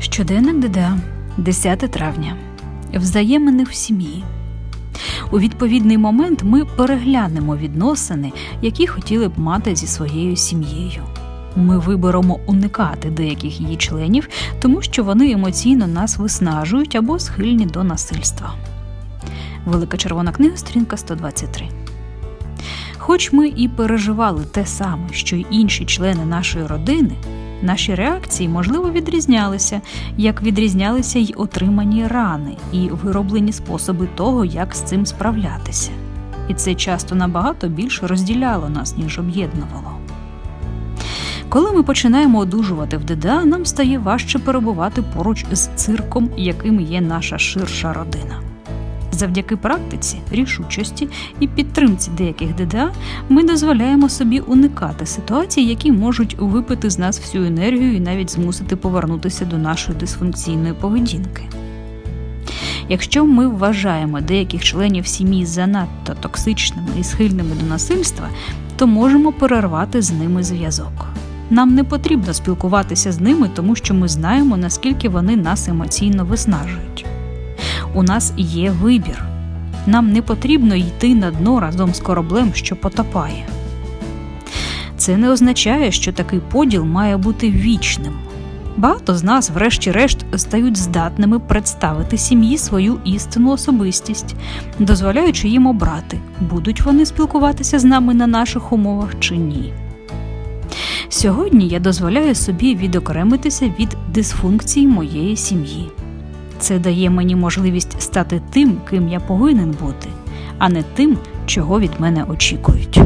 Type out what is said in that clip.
Щоденник ДДА, 10 травня. Взаємини в сім'ї. У відповідний момент ми переглянемо відносини, які хотіли б мати зі своєю сім'єю. Ми виберемо уникати деяких її членів, тому що вони емоційно нас виснажують або схильні до насильства. Велика червона книга, сторінка 123. Хоч ми і переживали те саме, що й інші члени нашої родини, наші реакції, можливо, відрізнялися, як відрізнялися й отримані рани і вироблені способи того, як з цим справлятися. І це часто набагато більше розділяло нас, ніж об'єднувало. Коли ми починаємо одужувати в ДДА, нам стає важче перебувати поруч з цирком, яким є наша ширша родина. Завдяки практиці, рішучості і підтримці деяких ДДА ми дозволяємо собі уникати ситуацій, які можуть випити з нас всю енергію і навіть змусити повернутися до нашої дисфункційної поведінки. Якщо ми вважаємо деяких членів сім'ї занадто токсичними і схильними до насильства, то можемо перервати з ними зв'язок. Нам не потрібно спілкуватися з ними, тому що ми знаємо, наскільки вони нас емоційно виснажують. У нас є вибір. Нам не потрібно йти на дно разом з кораблем, що потопає. Це не означає, що такий поділ має бути вічним. Багато з нас, врешті-решт, стають здатними представити сім'ї свою істинну особистість, дозволяючи їм обрати, будуть вони спілкуватися з нами на наших умовах чи ні. Сьогодні я дозволяю собі відокремитися від дисфункцій моєї сім'ї. Це дає мені можливість стати тим, ким я повинен бути, а не тим, чого від мене очікують.